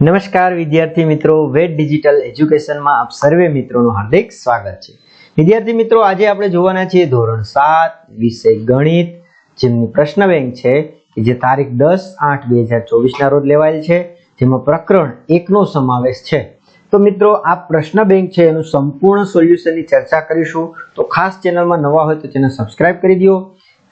નમસ્કાર વિદ્યાર્થી મિત્રો વેટ ડિજિટલ એજ્યુકેશનમાં આપ સર્વે મિત્રોનું હાર્દિક સ્વાગત છે. વિદ્યાર્થી મિત્રો, આજે આપણે જોવાના છીએ ધોરણ સાત વિષય ગણિત, જેમની પ્રશ્ન બેંક છે કે જે તારીખ દસ આઠ બે હજાર ચોવીસના રોજ લેવાયેલ છે, જેમાં પ્રકરણ એકનો સમાવેશ છે. તો મિત્રો, આ પ્રશ્ન બેંક છે, એનું સંપૂર્ણ સોલ્યુશનની ચર્ચા કરીશું. તો ખાસ ચેનલમાં નવા હોય તો ચેનલ સબસ્ક્રાઇબ કરી દો,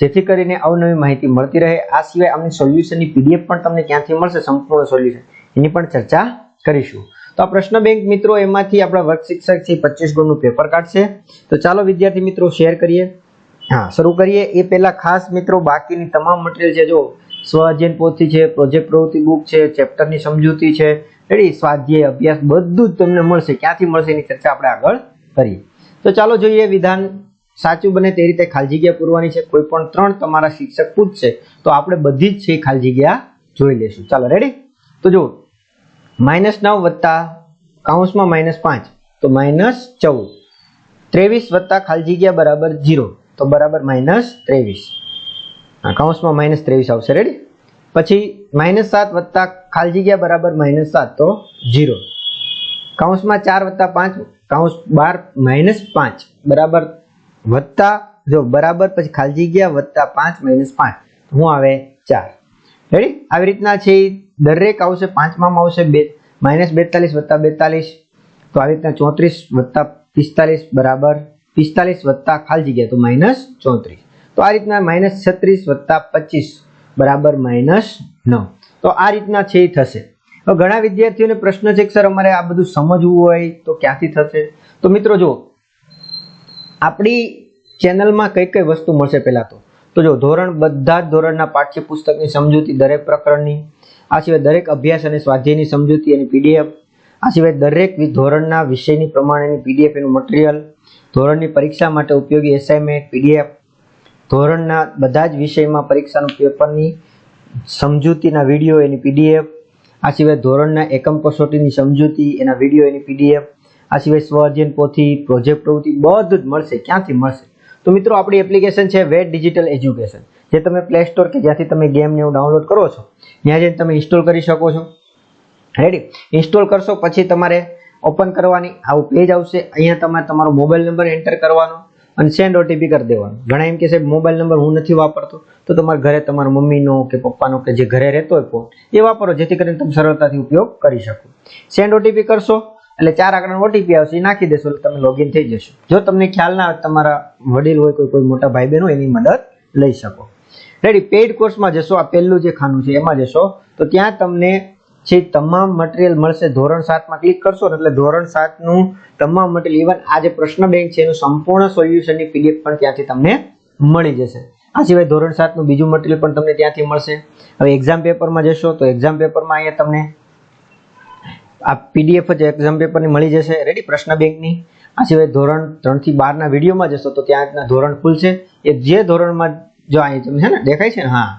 જેથી કરીને અવનવી માહિતી મળતી રહે. આ સિવાય આમની સોલ્યુશનની પીડીએફ પણ તમને ક્યાંથી મળશે, સંપૂર્ણ સોલ્યુશન. એની પણ ચર્ચા કરીશું. તો આ પ્રશ્ન બેંક મિત્રો, એમાંથી આપણા વર્ગ શિક્ષક છે પચીસ ગુણનું પેપર કાઢશે. તો ચાલો વિદ્યાર્થી મિત્રો શેર કરીએ. હા, શરૂ કરીએ. એ પહેલાં ખાસ મિત્રો, બાકીની તમામ મટીરિયલ છે, જો સ્વ અધ્યયન પોથી છે પ્રોજેક્ટ પ્રવૃત્તિ બુક છે ચેપ્ટરની સમજૂતી છે રેડી સ્વાધ્યાય, અભ્યાસ, બધું જ તમને મળશે. ક્યાંથી મળશે એની ચર્ચા આપણે આગળ કરીએ. તો ચાલો જોઈએ વિધાન સાચું બને તે રીતે ખાલી જગ્યા પૂરવાની છે. કોઈ પણ ત્રણ તમારા શિક્ષક પૂછશે, તો આપણે બધી જ છે ખાલી જગ્યા જોઈ લેશું. ચાલો રેડી તો જો માઇનસ નવ વત્તા કાઉન્સમાં માઇનસ પાંચ, તો માઇનસ ચૌદ. ત્રેવીસ વત્તા ખાલી જગ્યા બરાબર જીરો તો બરાબર માઇનસ ત્રેવીસ. હા કાઉન્સમાં માઇનસ ત્રેવીસ આવશે રેડી પછી માઇનસ સાત વત્તા ખાલી જગ્યા બરાબર માઇનસ સાત, તો જીરો કાઉન્સમાં ચાર વત્તા પાંચ, કાઉન્સ બાર માઇનસ પાંચ, બરાબર વત્તા, જો બરાબર, પછી ખાલી જગ્યા વત્તા પાંચ માઇનસ પાંચ. શું આવે ચાર. રેડી આવી રીતના છે. દરેક આવશે, પાંચમામાં આવશે, બે, માઇનસ બેતાલીસ વત્તા બેતાલીસ. તો આવી રીતના ચોત્રીસ વત્તા પિસ્તાલીસ બરાબર. પિસ્તાલીસ વત્તા ખાલી જગ્યા તો માઇનસ ચોત્રીસ. તો આ રીતના માઇનસ છત્રીસ વત્તા પચીસ બરાબર માઇનસ નવ. તો આ રીતના છે એ થશે. હવે ઘણા વિદ્યાર્થીઓને પ્રશ્ન છે કે, સર, અમારે આ બધું સમજવું હોય તો ક્યાંથી થશે? તો મિત્રો જો આપણી ચેનલમાં કઈ કઈ વસ્તુ મળશે પહેલાં તો? તો જો ધોરણ બધા જ ધોરણના પાઠ્યપુસ્તકની સમજૂતી દરેક પ્રકરણની, આ સિવાય દરેક અભ્યાસ અને સ્વાધ્યાયની સમજૂતી એની પીડીએફ, આ સિવાય દરેક ધોરણના વિષયની પ્રમાણેની પીડીએફ એનું મટીરિયલ, ધોરણની પરીક્ષા માટે ઉપયોગી એસાઇનમેન્ટ, પીડીએફ, ધોરણના બધા જ વિષયમાં પરીક્ષાનું પેપરની સમજૂતીના વીડિયો એની પીડીએફ, આ સિવાય ધોરણના એકમ કસોટીની સમજૂતી એના વીડિયો એની પીડીએફ, આ સિવાય સ્વ અધ્યયન પોથી, પ્રોજેક્ટ પ્રવૃત્તિ બધું જ મળશે, ક્યાંથી મળશે? તો મિત્રો, આપણી એપ્લિકેશન છે વેટ ડિજિટલ એજ્યુકેશન જે તમે પ્લે સ્ટોર કે જ્યાંથી તમે ગેમ ને એવું ડાઉનલોડ કરો છો, ત્યાં જઈને તમે ઇન્સ્ટોલ કરી શકો છો. રેડી ઇન્સ્ટોલ કરશો પછી તમારે ઓપન કરવાની આવું પેજ આવશે. અહીંયા તમારે તમારો મોબાઈલ નંબર એન્ટર કરવાનો અને સેન્ડ ઓટીપી કરી દેવાનો. ઘણા એમ કે સાહેબ મોબાઈલ નંબર હું નથી વાપરતો. તો તમારા ઘરે તમારા મમ્મીનો કે પપ્પાનો કે જે ઘરે રહેતો હોય ફોન એ વાપરો, જેથી કરીને તમે સરળતાથી ઉપયોગ કરી શકો. સેન્ડ ઓટીપી કરશો એટલે ચાર આંકડાનો ઓટીપી આવશે એ નાખી દેશો, એટલે તમે લોગિન થઈ જશો. જો તમને ખ્યાલ ના આવે તમારા વડીલ હોય કોઈ કોઈ મોટા ભાઈ બહેન હોય, એની મદદ લઈ શકો. રેડી પેઇડ કોર્સમાં જશો, આ પહેલું જે ખાનું છે, એમાં જશો. તો ત્યાં તમને જે તમામ મટીરિયલ મળશે, ધોરણ સાતમાં ક્લિક કરશો એટલે ધોરણ સાતનું તમામ મટીરિયલ ઇવન આ જે પ્રશ્ન બેંક છે, એનું સંપૂર્ણ સોલ્યુશનની પીડીએફ પણ ત્યાંથી તમને મળી જશે. આ સિવાય ધોરણ સાતનું બીજું મટીરિયલ પણ તમને ત્યાંથી મળશે. હવે એક્ઝામ પેપરમાં જશો, તો એક્ઝામ પેપરમાં અહીંયા તમને આ પીડીએફ જ એક્ઝામ પેપરની મળી જશે. રેડી પ્રશ્ન બેંકની આ સિવાય ધોરણ ત્રણથી બારના વિડીયોમાં જશો તો ત્યાં ધોરણ ખુલશે. એ જે ધોરણમાં જો અહીં તમે છે ને દેખાય છે ને? હા.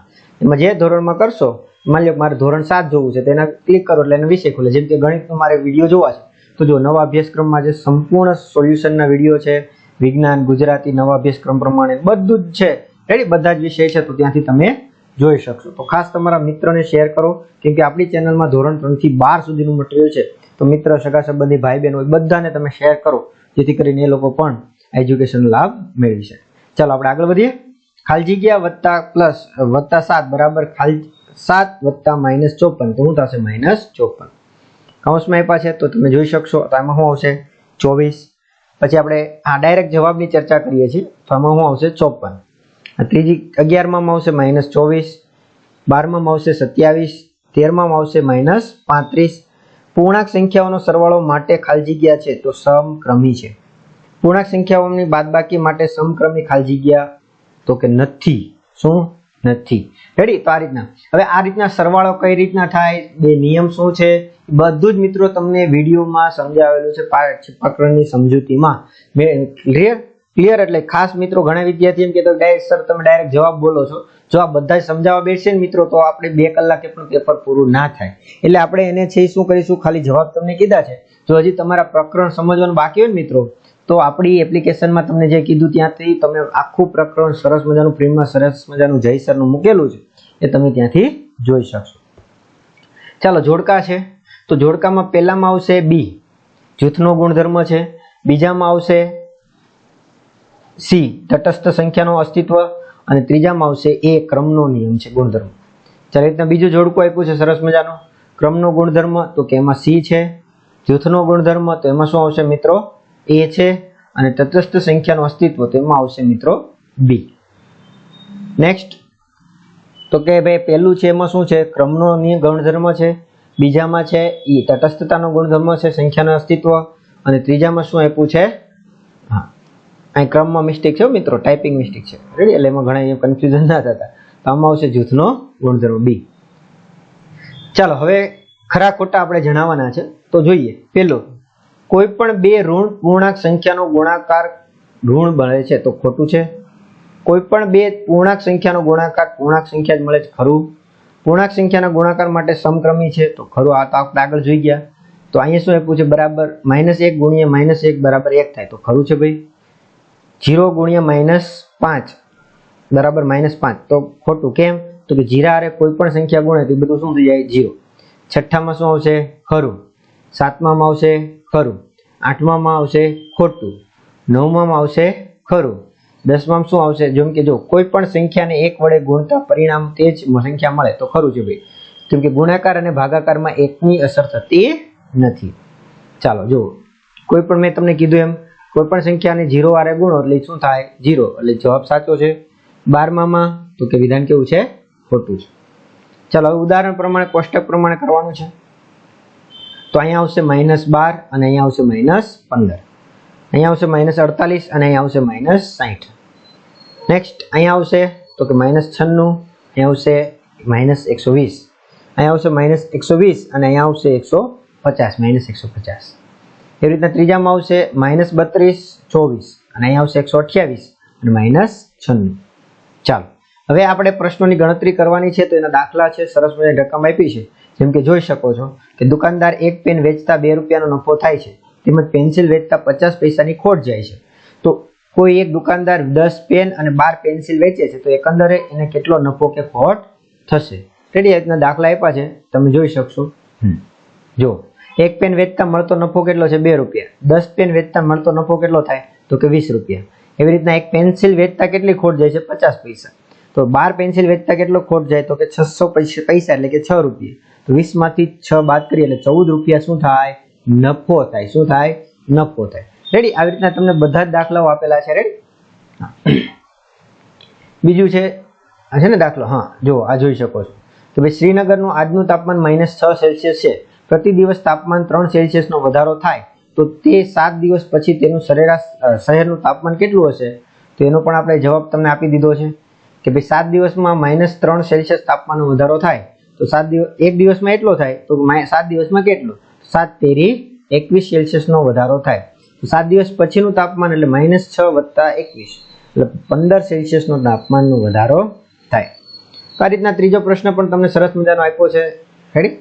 એમાં જે ધોરણમાં કરશો, માની લો મારે ધોરણ સાત જોવું છે, તો એના ક્લિક કરો એટલે એનો વિષય ખુલે. જેમ કે ગણિતનો મારે વીડિયો જોવા છે. તો જો નવા અભ્યાસક્રમમાં જે સંપૂર્ણ સોલ્યુશનના વીડિયો છે, વિજ્ઞાન, ગુજરાતી નવા અભ્યાસક્રમ પ્રમાણે બધું જ છે. રેડી બધા જ વિષય છે તો ત્યાંથી તમે જોઈ શકશો. તો ખાસ તમારા મિત્રોને શેર કરો, કેમ કે આપણી ચેનલમાં ધોરણ ત્રણથી બાર સુધીનું મટીરિયલ છે. તો મિત્ર, સગા સંબંધી ભાઈ બહેન હોય બધાને તમે શેર કરો, જેથી કરીને એ લોકો પણ એજ્યુકેશન લાભ મેળવી શકે. ચાલો, આપણે આગળ વધીએ. ખાલી જગ્યા વત્તા પ્લસ વત્તા સાત બરાબર, ખાલી સાત વત્તા માઇનસ ચોપન. તો શું થશે? માઇનસ ચોપન. કૌંસમાં આપ્યા છે, તો તમે જોઈ શકશો. તો આમાં શું આવશે? ચોવીસ. પછી આપણે આ ડાયરેક્ટ જવાબની ચર્ચા કરીએ છીએ. તો આમાં શું આવશે? ચોપન. ત્રીજી અગિયારમાં આવશે માઇનસ ચોવીસ, બારમાં આવશે સત્યાવીસ, તેરમાં આવશે માઇનસ પાંત્રીસ. પૂર્ણાંક સંખ્યાઓનો સરવાળો માટે ખાલી જગ્યા છે તો સમક્રમી છે. પૂર્ણાંક સંખ્યાઓની બાદબાકી માટે સમક્રમી ખાલી જગ્યા તો કે નથી. શું? નથી. રેડી તો આ રીતના. હવે આ રીતના સરવાળો કઈ રીતના થાય? બે નિયમ શું છે? બધું જ મિત્રો તમને વિડીયોમાં સમજાવેલું છે પ્રકરણની સમજૂતીમાં. મેં ક્લિયર ક્લિયર એટલે ખાસ મિત્રો ઘણા વિદ્યાર્થી એમ કે ડાયરેક્ટ સર તમે ડાયરેક્ટ જવાબ બોલો છો. જો આ બધા સમજાવવા બેસશે ને મિત્રો, તો આપણે બે કલાકે પણ પેપર પૂરું ના થાય. એટલે આપણે એને છે શું કરીશું? ખાલી જવાબ તમને કીધા છે. જો હજી તમારા પ્રકરણ સમજવાનું બાકી હોય ને મિત્રો, તો આપણી એપ્લિકેશનમાં તમને જે કીધું ત્યાંથી તમે આખું પ્રકરણ સરસ મજાનું પ્રિન્ટમાં સરસ મજાનું જયસરનું મૂકેલું છે, એ તમે ત્યાંથી જોઈ શકશો. ચાલો, જોડકા છે. તો જોડકામાં પહેલામાં આવશે બી. જૂથનો ગુણધર્મ છે. બીજામાં આવશે સી, તટસ્થ સંખ્યાનો અસ્તિત્વ અને ત્રીજામાં આવશે એ ક્રમનો નિયમ છે, ગુણધર્મ. ચાલો રીતના બીજું જોડકું આપ્યું છે, સરસ મજાનો. ક્રમનો ગુણધર્મ, તો કે એમાં સી છે. જૂથનો ગુણધર્મ, તો એમાં શું આવશે મિત્રો? એ છે અને તટસ્થ સંખ્યાનું અસ્તિત્વ, તો એમાં આવશે મિત્રો બી. નેક્સ્ટ તો કે ભાઈ પહેલું છે, એમાં શું છે? ક્રમનો નિયમ ગુણધર્મ છે. બીજામાં છે ઈ, તટસ્થતાનો ગુણધર્મ છે, સંખ્યાનું અસ્તિત્વ. અને ત્રીજામાં શું આપ્યું છે? અહીં ક્રમમાં મિસ્ટેક છે મિત્રો ટાઈપિંગ મિસ્ટેક છે. રેડી એટલે એમાં ઘણા કન્ફ્યુઝન ના થતા. તો આમાં આવશે જૂથનો ગુણધર્મ બી ચાલો, હવે ખરા ખોટા આપણે જણાવવાના છે. તો જોઈએ, પેલો, કોઈ પણ બે ઋણ પૂર્ણાંક સંખ્યાનો ગુણાકાર ઋણ બને છે તો ખોટું છે. કોઈ પણ બે પૂર્ણાંક સંખ્યાનો ગુણાકાર પૂર્ણાંક સંખ્યા જ મળે છે ખરું. પૂર્ણાંક સંખ્યાના ગુણાકાર માટે સમક્રમી છે તો ખરું, આ તો આગળ જોઈ ગયા. તો અહીંયા શું આપ્યું છે? બરાબર, માઇનસ એક ગુણ્યા માઇનસ એક બરાબર એક થાય તો ખરું છે ભાઈ? જીરો ગુણ્યા માઇનસ પાંચ. બરાબર માઇનસ પાંચ. તો ખોટું કેમ? તો કે જીરા હારે કોઈ પણ સંખ્યા ગુણે તો બધું શું થઈ જાય? જીરો. છઠ્ઠામાં શું આવશે? ખરું. સાતમામાં આવશે? ખરું. આઠમામાં આવશે? ખોટું. નવમામાં આવશે? ખરું. દસમામાં શું આવશે? જેમ કે જો કોઈ પણ સંખ્યાને એક વડે ગુણતા પરિણામ તે જ સંખ્યા મળે, તો ખરું છે ભાઈ. કેમ કે ગુણાકાર અને ભાગાકારમાં એકની અસર થતી નથી. ચાલો જુઓ. કોઈ પણ મેં તમને કીધું એમ કોઈ પણ સંખ્યાને જીરો વારે ગુણો એટલે શું થાય? જીરો એટલે જવાબ સાચો છે બારમામાં. તો કે વિધાન કેવું છે? ખોટું છે. ચાલો, હવે ઉદાહરણ પ્રમાણે, કોષ્ટક પ્રમાણે કરવાનું છે. તો અહીંયા આવશે માઇનસ બાર અને અહીંયા આવશે માઇનસ પંદર. અહીંયા આવશે માઇનસ અડતાલીસ અને અહીંયા આવશે માઇનસ સાઠ નેક્સ્ટ અહીંયા આવશે, તો કે માઇનસ છન્નું. અહીંયા આવશે માઇનસ એકસો વીસ. અહીંયા આવશે માઇનસ એકસો વીસ અને અહીંયા આવશે એકસો પચાસ. માઇનસ એકસો પચાસ. એવી રીતના ત્રીજામાં આવશે માઇનસ બત્રીસ, ચોવીસ. અને અહીંયા આવશે એકસો અઠ્યાવીસ અને માઇનસ છન્નું. ચાલો. હવે આપણે પ્રશ્નોની ગણતરી કરવાની છે તો એના દાખલા છે, સરસ મજાની રકમ આપી છે. જેમ કે જોઈ શકો છો કે દુકાનદાર એક પેન વેચતા બે રૂપિયાનો નફો થાય છે. તેમજ પેન્સિલ વેચતા પચાસ પૈસાની ખોટ જાય છે. તો કોઈ એક દુકાનદાર દસ પેન અને બાર પેન્સિલ વેચે છે તો એકંદરે એને કેટલો નફો કે ખોટ થશે. રેડી રીતના દાખલા આપ્યા છે. તમે જોઈ શકશો. જો એક પેન વેચતા મળતો નફો કેટલો છે? બે રૂપિયા. દસ પેન વેચતા મળતો નફો કેટલો થાય? તો કે વીસ રૂપિયા. એવી રીતના એક પેન્સિલ વેચતા કેટલી ખોટ જાય છે? પચાસ પૈસા. તો બાર પેન્સિલ વેચતા કેટલો ખોટ જાય? તો કે છસો પૈસા એટલે કે છ રૂપિયા. તો વીસમાંથી છ બાદ કરીએ એટલે ચૌદ રૂપિયા શું થાય? નફો થાય. શું થાય? નફો થાય. રેડી આવી રીતના તમને બધા જ દાખલાઓ આપેલા છે. રેડી બીજું છે છે ને દાખલો? હા જો આ જોઈ શકો છો. કે ભાઈ, શ્રીનગરનું આજનું તાપમાન માઇનસ છ સેલ્સિયસ છે. પ્રતિ દિવસ તાપમાન ત્રણ સેલ્સિયસનો વધારો થાય, તો તે સાત દિવસ પછી તેનું સરેરાશ શહેરનું તાપમાન કેટલું હશે? તો એનો પણ આપણે જવાબ તમને આપી દીધો છે કે ભાઈ સાત દિવસમાં માઇનસ ત્રણ સેલ્સિયસ તાપમાનનો વધારો થાય, તો સાત દિવસ, એક દિવસમાં એટલો થાય, તો સાત દિવસમાં કેટલો? સાત તેરી એકવીસ સેલ્સિયસનો વધારો થાય. સાત દિવસ પછીનું તાપમાન એટલે માઇનસ છ વત્તા એકવીસ, એટલે પંદર સેલ્સિયસનો તાપમાનનો વધારો થાય. આ રીતના ત્રીજો પ્રશ્ન પણ તમને સરસ મજાનો આપ્યો છે. રેડી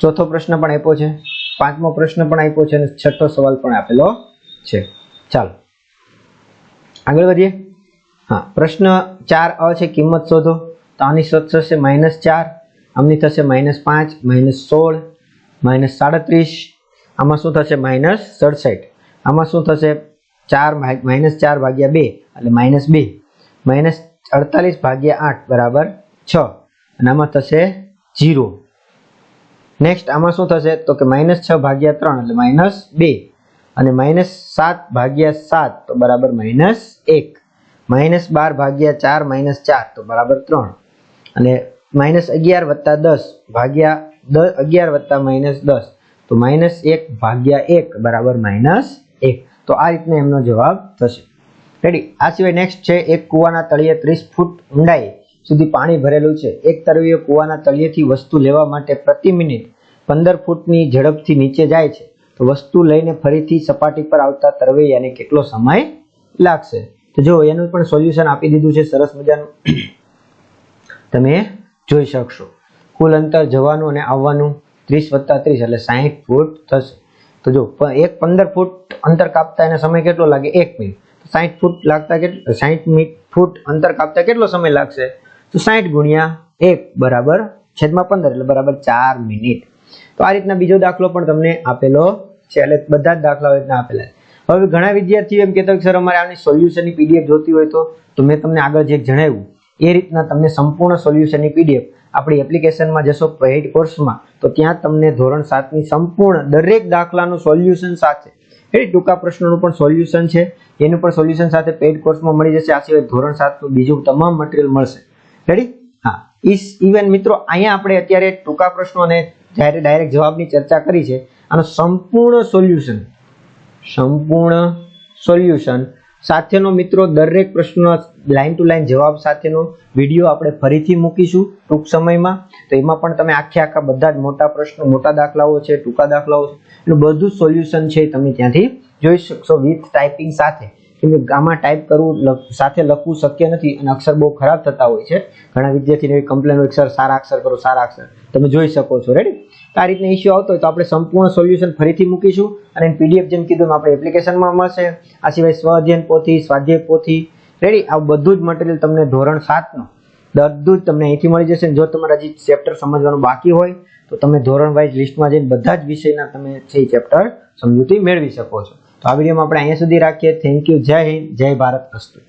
ચોથો પ્રશ્ન પણ આપ્યો છે. પાંચમો પ્રશ્ન પણ આપ્યો છે અને છઠ્ઠો સવાલ પણ આપેલો છે. ચાલો. આગળ વધીએ. હા, પ્રશ્ન ચાર અ છે, કિંમત શોધો. તો આની થશે માઇનસ ચાર, આમની થશે માઇનસ પાંચ, માઇનસ સોળ, માઇનસ સાડત્રીસ. આમાં શું થશે? માઇનસ સડસઠ. આમાં શું થશે? ચાર માઇનસ ચાર ભાગ્યા બે, એટલે માઇનસ બે. માઇનસ અડતાલીસ ભાગ્યા આઠ, બરાબર છ. અને આમાં થશે જીરો નેક્સ્ટ આમાં શું થશે? તો કે માઇનસ છ ભાગ્યા ત્રણ, એટલે માઇનસ બે. અને માઇનસ સાત ભાગ્યા સાત, તો બરાબર માઇનસ એક. માઇનસ બાર ભાગ્યા ચાર માઇનસ ચાર, તો બરાબર ત્રણ. અને માઇનસ અગિયાર વત્તા દસ ભાગ્યા દસ અગિયાર વત્તા માઇનસ દસ. તો માઇનસ એક ભાગ્યા એક, બરાબર માઇનસ એક. તો આ રીતના એમનો જવાબ થશે. રેડી આ સિવાય નેક્સ્ટ છે, એક કૂવાના તળિયે ત્રીસ ફૂટ ઊંડાઈ. સુધી પાણી ભરેલું છે. એક તરવીય કૂવાના તળિયેથી વસ્તુ લેવા માટે પ્રતિ મિનિટ પંદર ફૂટની ઝડપથી નીચે જાય છે. તો વસ્તુ લઈને ફરીથી સપાટી પર આવતા તરવૈયાને કેટલો સમય લાગશે? તો જો એનું પણ સોલ્યુશન આપી દીધું છે, સરસ મજાનું. તમે જોઈ શકશો. કુલ અંતર જવાનું અને આવવાનું ત્રીસ વત્તા ત્રીસ એટલે સાહીઠ ફૂટ થશે. તો જો એક પંદર ફૂટ અંતર કાપતા એને સમય કેટલો લાગે? એક મિનિટ. સાહીઠ ફૂટ લાગતા કેટલો, સાહીઠ ફૂટ અંતર કાપતા કેટલો સમય લાગશે? તો સાહીઠ ગુણ્યા એક બરાબર છેદમાં પંદર એટલે બરાબર ચાર મિનિટ. તો આ રીતના બીજો દાખલો પણ તમને આપેલો છે. એટલે બધા જ દાખલાઓ રીતના આપેલા હવે ઘણા વિદ્યાર્થીઓ એમ કહેતા સર, અમારે આની સોલ્યુશનની પીડીએફ જોતી હોય તો? તો મેં તમને આગળ જે જણાવ્યું, એ રીતના તમને સંપૂર્ણ સોલ્યુશનની પીડીએફ આપણી એપ્લિકેશનમાં જશો પેઇડ કોર્સમાં, તો ત્યાં તમને ધોરણ સાતની સંપૂર્ણ દરેક દાખલાનું સોલ્યુશન સાથે, એ ટૂંકા પ્રશ્નોનું પણ સોલ્યુશન છે. એનું પણ સોલ્યુશન સાથે પેઇડ કોર્સમાં મળી જશે. આ સિવાય ધોરણ સાતનું બીજું તમામ મટીરિયલ મળશે. રેડી હા. ઈસ ઇવન મિત્રો, અહીંયા આપણે અત્યારે ટૂંકા પ્રશ્નો અને જ્યારે ડાયરેક્ટ જવાબની ચર્ચા કરી છે, આનો સંપૂર્ણ સોલ્યુશન સંપૂર્ણ સોલ્યુશન સાથેનો મિત્રો દરેક પ્રશ્નનો લાઈન ટુ લાઈન જવાબ સાથેનો વીડિયો આપણે ફરીથી મૂકીશું ટૂંક સમયમાં. તો એમાં પણ તમે આખે આખા બધા જ મોટા પ્રશ્નો, મોટા દાખલાઓ છે, ટૂંકા દાખલાઓ છે, એનું બધું સોલ્યુશન છે તમે ત્યાંથી જોઈ શકશો વિથ ટાઈપિંગ સાથે. કેમ ગામા ટાઈપ કરવું સાથે લખવું શક્ય નથી અને અક્ષર બહુ ખરાબ થતા હોય છે. ઘણા વિદ્યાર્થીને એવી કમ્પ્લેન હોય સર, સારા અક્ષર કરો, સારા અક્ષર. તમે જોઈ શકો છો રેડી આ રીતના ઇસ્યુ આવતો હોય તો આપણે સંપૂર્ણ સોલ્યુશન ફરીથી મૂકીશું અને પીડીએફ જેમ કીધું આપણે એપ્લિકેશનમાં મળશે. આ સિવાય સ્વ અધ્યયન પોથી, સ્વાધ્યાય પોથી. રેડી આ બધું જ મટીરિયલ તમને ધોરણ સાતનું બધું જ તમને અહીંથી મળી જશે. જો તમારે હજી ચેપ્ટર સમજવાનું બાકી હોય, તો તમે ધોરણ વાઇઝ લિસ્ટમાં જઈને બધા જ વિષયના તમે છે ચેપ્ટર સમજૂતી મેળવી શકો છો. તો આ વિડીયોમાં આપણે અહીંયા સુધી રાખીએ. થેન્ક યુ જય હિન્દ. જય ભારત. અસ્તુ.